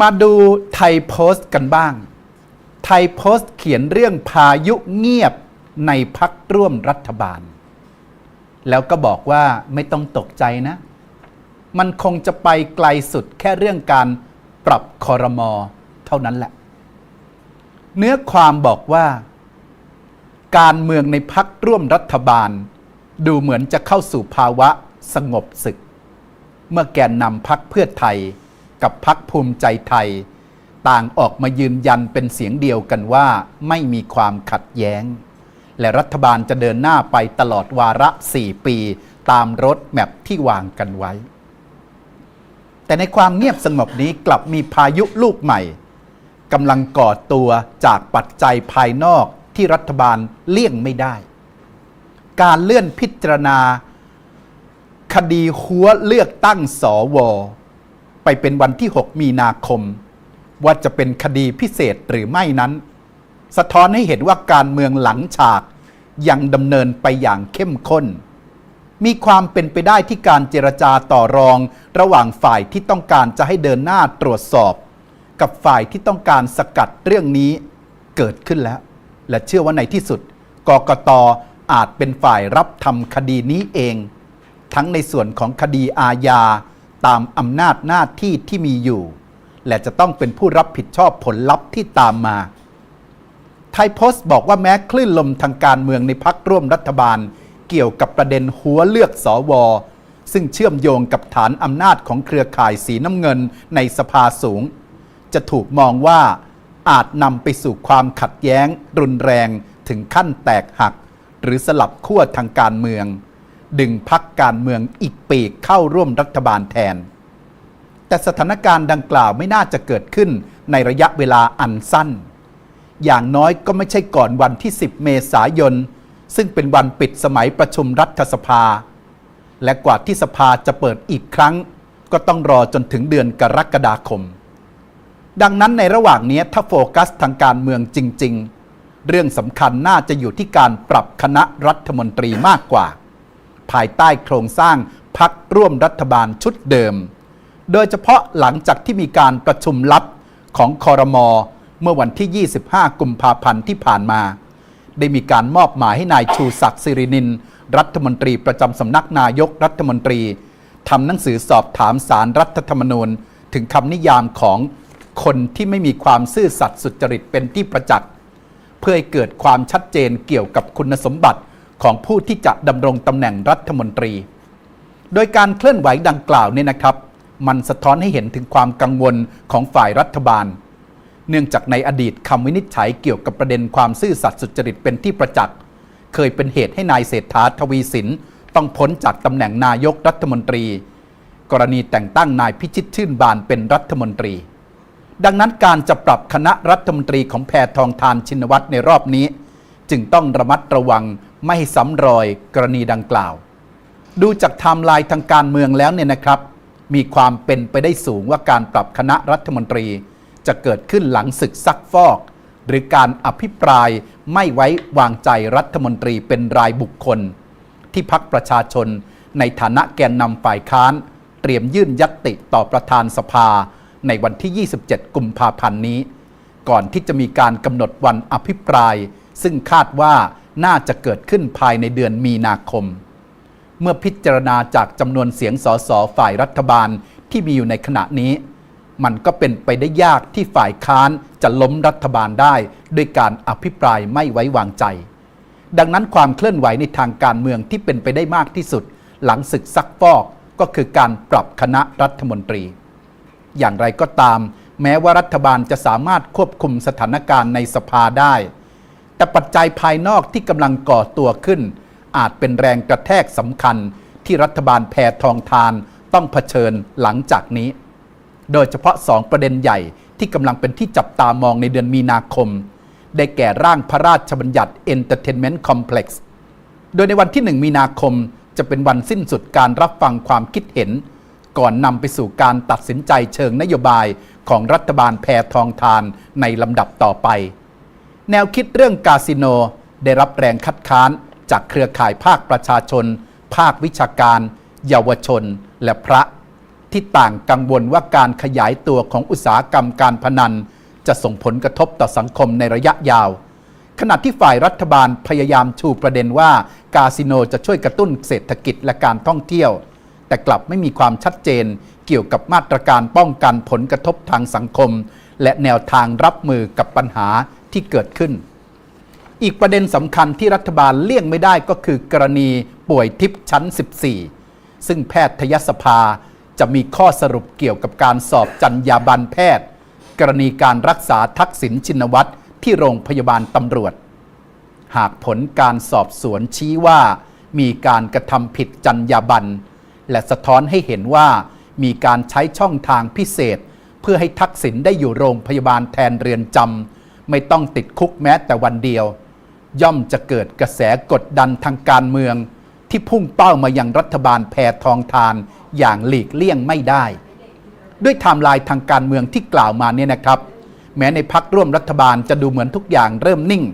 มาดูไทยโพสต์กันบ้าง ไทยโพสต์เขียนเรื่องพายุเงียบในพักร่วมรัฐบาล แล้วก็บอกว่าไม่ต้องตกใจนะ มันคงจะไปไกลสุดแค่เรื่องการปรับคอรมอเท่านั้นแหละ เนื้อความบอกว่า การเมืองในพักร่วมรัฐบาล ดูเหมือนจะเข้าสู่ภาวะสงบศึก เมื่อแกนนำพักเพื่อไทย กับพักภูมิใจไทย ต่างออกมายืนยันเป็นเสียงเดียวกันว่าไม่มีความขัดแย้ง และรัฐบาลจะเดินหน้าไปตลอดวาระ 4 ปี ตามรถแมพที่วางกันไว้ แต่ในความเงียบสงบนี้กลับมีพายุลูกใหม่กำลังก่อตัวจากปัจจัยภายนอกที่รัฐบาลเลี่ยงไม่ได้ การเลื่อนพิจารณา คดีหัวเลือกตั้งสว ไปเป็นวันที่ 6 มีนาคม ว่าจะเป็นคดีพิเศษหรือไม่นั้น สะท้อนให้เห็นว่าการเมืองหลังฉากยังดำเนินไปอย่างเข้มข้น มีความเป็นไปได้ที่การเจรจาต่อรอง ระหว่างฝ่ายที่ต้องการจะให้เดินหน้าตรวจสอบ กับฝ่ายที่ต้องการสกัดเรื่องนี้เกิดขึ้นแล้ว และเชื่อว่าในที่สุดกกตอาจเป็นฝ่ายรับทำคดีนี้เอง ทั้งในส่วนของคดีอาญา ตามอำนาจหน้าที่ที่มีอยู่ และจะต้องเป็นผู้รับผิดชอบผลลัพธ์ที่ตามมา ไทยโพสต์บอกว่าแม้คลื่นลมทางการเมืองในพักร่วมรัฐบาล เกี่ยวกับประเด็นหัวเลือกสอวอซึ่งเชื่อมโยงกับฐานอำนาจของเครือข่ายสีน้ำเงินในสภาสูง จะถูกมองว่าอาจนำไปสู่ความขัดแย้ง รุนแรงถึงขั้นแตกหัก หรือสลับขั้วทางการเมือง ดึงพักการเมืองอีกปีกเข้าร่วมรัฐบาลแทน แต่สถานการณ์ดังกล่าวไม่น่าจะเกิดขึ้นในระยะเวลาอันสั้น อย่างน้อยก็ไม่ใช่ก่อนวันที่ 10 เมษายน ซึ่งเป็นวันปิดสมัยประชุมรัฐสภา และกว่าที่สภาจะเปิดอีกครั้ง ก็ต้องรอจนถึงเดือนกรกฎาคม ดังนั้นในระหว่างนี้ถ้าโฟกัสทางการเมืองจริง ๆ เรื่องสำคัญน่าจะอยู่ที่การปรับคณะรัฐมนตรีมากกว่า ภายใต้โครงสร้างพักร่วมรัฐบาลชุดเดิม โดยเฉพาะหลังจากที่มีการประชุมลับของคอรมอเมื่อวันที่ 25 กุมภาพันธ์ที่ผ่านมา ได้มีการมอบหมายให้นายชูศักดิ์สิรินิน รัฐมนตรีประจำสำนักนายกรัฐมนตรีทำหนังสือสอบถามสารรัฐธรรมนูญ ถึงคำนิยามของคนที่ไม่มีความซื่อสัตย์สุจริตเป็นที่ประจักษ์ เพื่อให้เกิดความชัดเจนเกี่ยวกับคุณสมบัติ ของผู้ที่จะดำรงตำแหน่งรัฐมนตรี โดยการเคลื่อนไหวดังกล่าวเนี่ยนะครับ มันสะท้อนให้เห็นถึงความกังวลของฝ่ายรัฐบาล เนื่องจากในอดีตคำวินิจฉัยเกี่ยวกับประเด็นความซื่อสัตย์สุจริตเป็นที่ประจักษ์ เคยเป็นเหตุให้นายเศรษฐาทวีสินต้องพ้นจากตำแหน่งนายกรัฐมนตรี กรณีแต่งตั้งนายพิชิตชื่นบานเป็นรัฐมนตรี ดังนั้นการจะปรับคณะรัฐมนตรีของแพทองทานชินวัตรในรอบนี้ จึงต้องระมัดระวัง ไม่ให้ซ้ำรอยกรณีดังกล่าว ดูจากไทม์ไลน์ทางการเมืองแล้วเนี่ยนะครับ มีความเป็นไปได้สูงว่าการปรับคณะรัฐมนตรี จะเกิดขึ้นหลังศึกซักฟอก หรือการอภิปรายไม่ไว้วางใจรัฐมนตรีเป็นรายบุคคล ที่พักประชาชน ในฐานะแกนนำฝ่ายค้าน เตรียมยื่นยัตติต่อประธานสภา ในวันที่ 27 กุมภาพันธ์นี้ ก่อนที่จะมีการกำหนดวันอภิปราย ซึ่งคาดว่า น่าจะเกิดขึ้นภายในเดือนมีนาคม เมื่อพิจารณาจากจำนวนเสียงสสฝ่ายรัฐบาลที่มีอยู่ในขณะนี้ มันก็เป็นไปได้ยากที่ฝ่ายค้านจะล้มรัฐบาลได้ด้วยการอภิปรายไม่ไว้วางใจ ดังนั้นความเคลื่อนไหวในทางการเมืองที่เป็นไปได้มากที่สุด หลังศึกซักฟอกก็คือการปรับคณะรัฐมนตรี อย่างไรก็ตาม แม้ว่ารัฐบาลจะสามารถควบคุมสถานการณ์ในสภาได้ แต่ปัจจัยภายนอกที่กำลังก่อตัวขึ้น อาจเป็นแรงกระแทกสำคัญที่รัฐบาลแพทองทานต้องเผชิญหลังจากนี้ โดยเฉพาะ2ประเด็นใหญ่ที่กำลังเป็นที่จับตามองในเดือนมีนาคม ได้แก่ร่างพระราชบัญญัติ Entertainment Complex โดยในวันที่ 1 มีนาคมจะเป็นวันสิ้นสุดการรับฟังความคิดเห็น ก่อนนำไปสู่การตัดสินใจเชิงนโยบายของรัฐบาลแพทองทานในลำดับต่อไป แนวคิดเรื่องคาสิโน ได้รับแรงคัดค้านจากเครือข่ายภาคประชาชน ภาควิชาการ เยาวชน และพระ ที่ต่างกังวลว่าการขยายตัวของอุตสาหกรรมการพนัน จะส่งผลกระทบต่อสังคมในระยะยาว ขณะที่ฝ่ายรัฐบาลพยายามชูประเด็นว่าคาสิโนจะช่วยกระตุ้นเศรษฐกิจและการท่องเที่ยว แต่กลับไม่มีความชัดเจนเกี่ยวกับมาตรการป้องกันผลกระทบทางสังคม และแนวทางรับมือกับปัญหา ที่เกิดขึ้น อีกประเด็นสำคัญที่รัฐบาลเลี่ยงไม่ได้ก็คือกรณีป่วยทิพย์ชั้น 14 ซึ่งแพทยสภาจะมีข้อสรุปเกี่ยวกับการสอบจรรยาบรรณแพทย์ กรณีการรักษาทักษิณชินวัตรที่โรงพยาบาลตำรวจ หากผลการสอบสวนชี้ว่า มีการกระทำผิดจรรยาบรรณและสะท้อนให้เห็นว่ามีการใช้ช่องทางพิเศษ เพื่อให้ทักษิณได้อยู่โรงพยาบาลแทนเรือนจำ ไม่ต้องติดคุกแม้แต่วันเดียว ย่อมจะเกิดกระแสกดดันทางการเมือง ที่พุ่งเป้ามายังรัฐบาลแพทองทานอย่างหลีกเลี่ยงไม่ได้ ด้วยไทม์ไลน์ทางการเมืองที่กล่าวมาเนี่ยนะครับ แม้ในพักร่วมรัฐบาลจะดูเหมือนทุกอย่างเริ่มนิ่ง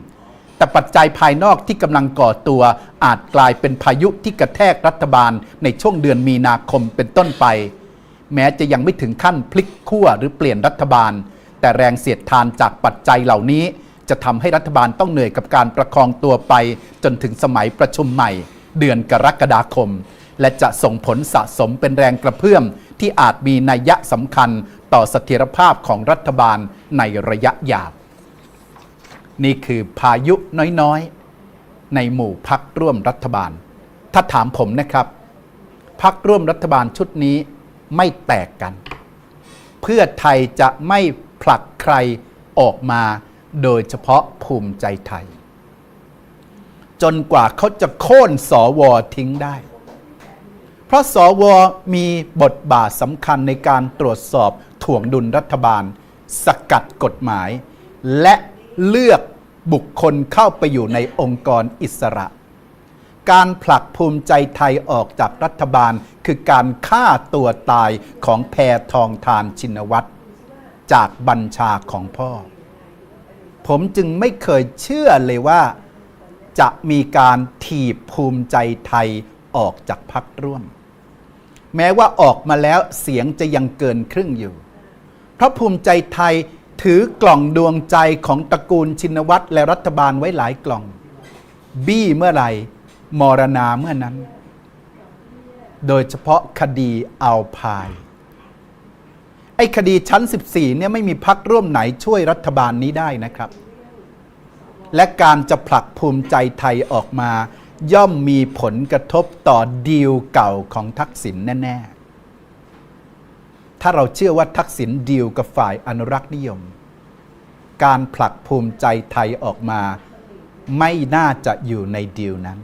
แต่ปัจจัยภายนอกที่กำลังก่อตัวอาจกลายเป็นพายุที่กระแทกรัฐบาลในช่วงเดือนมีนาคมเป็นต้นไป แม้จะยังไม่ถึงขั้นพลิกขั้วหรือเปลี่ยนรัฐบาล แต่แรงเสียดทานจากปัจจัยเหล่านี้ จะทำให้รัฐบาลต้องเหนื่อยกับการประคองตัวไป จนถึงสมัยประชุมใหม่ เดือนกรกฎาคม และจะส่งผลสะสมเป็นแรงกระเพื่อม ที่อาจมีนัยยะสำคัญต่อเสถียรภาพของรัฐบาลในระยะยาวนี่คือพายุน้อยๆ ในหมู่พักร่วมรัฐบาล ถ้าถามผมนะครับ พักร่วมรัฐบาลชุดนี้ไม่แตกกัน เพื่อไทยจะไม่ ผลักใครออกมาโดยเฉพาะภูมิใจไทย จนกว่าเขาจะโค่นสอวอทิ้งได้ เพราะสวมีบทบาทสำคัญในการตรวจสอบถ่วงดุลรัฐบาล สกัดกฎหมาย และเลือกบุคคลเข้าไปอยู่ในองค์กรอิสระ การผลักภูมิใจไทยออกจากรัฐบาลคือการฆ่าตัวตายของแพรทองทานชินวัตร จากบัญชาของพ่อ ผมจึงไม่เคยเชื่อเลยว่า จะมีการถีบภูมิใจไทยออกจากพักร่วม แม้ว่าออกมาแล้วเสียงจะยังเกินครึ่งอยู่ เพราะภูมิใจไทยถือกล่องดวงใจของตระกูลชินวัตรและรัฐบาลไว้หลายกล่อง บี้เมื่อไหร่มรณาเมื่อนั้น โดยเฉพาะคดีเอาพาย ไอ้คดีชั้น 14เนี่ยไม่มีพักร่วมไหนช่วยรัฐบาลนี้ได้นะครับ และการจะผลักภูมิใจไทยออกมา ย่อมมีผลกระทบต่อดีลเก่าของทักษิณแน่ ๆ ถ้าเราเชื่อว่าทักษิณดีลกับฝ่ายอนุรักษ์นิยม การผลักภูมิใจไทยออกมา ไม่น่าจะอยู่ในดีลนั้น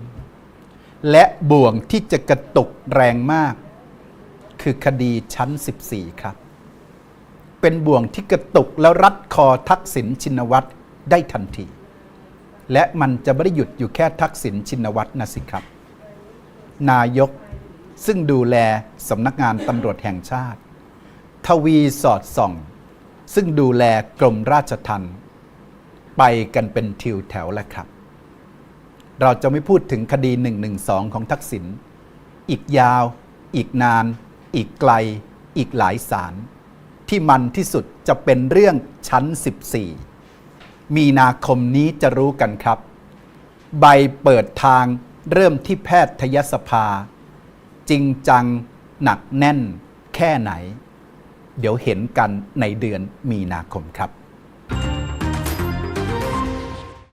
และบ่วงที่จะกระตุกแรงมาก คือคดีชั้น 14 ครับ เป็นบ่วงที่กระตุกแล้วรัดคอทักษิณชินวัตรได้ทันที และมันจะไม่ได้หยุดอยู่แค่ทักษิณชินวัตรนะสิครับ นายกซึ่งดูแลสำนักงานตำรวจแห่งชาติ ทวีสอดส่อง ซึ่งดูแลกรมราชทัณฑ์ไปกันเป็นทิวแถวแล้วครับ เราจะไม่พูดถึงคดี 112 ของทักษิณอีกยาว อีกนาน อีกไกล อีกหลายสาร ที่มันที่สุดจะเป็นเรื่องชั้น 14 มีนาคมนี้จะรู้กันครับ ใบเปิดทางเริ่มที่แพทยสภา จริงจังหนักแน่นแค่ไหน เดี๋ยวเห็นกันในเดือนมีนาคมครับ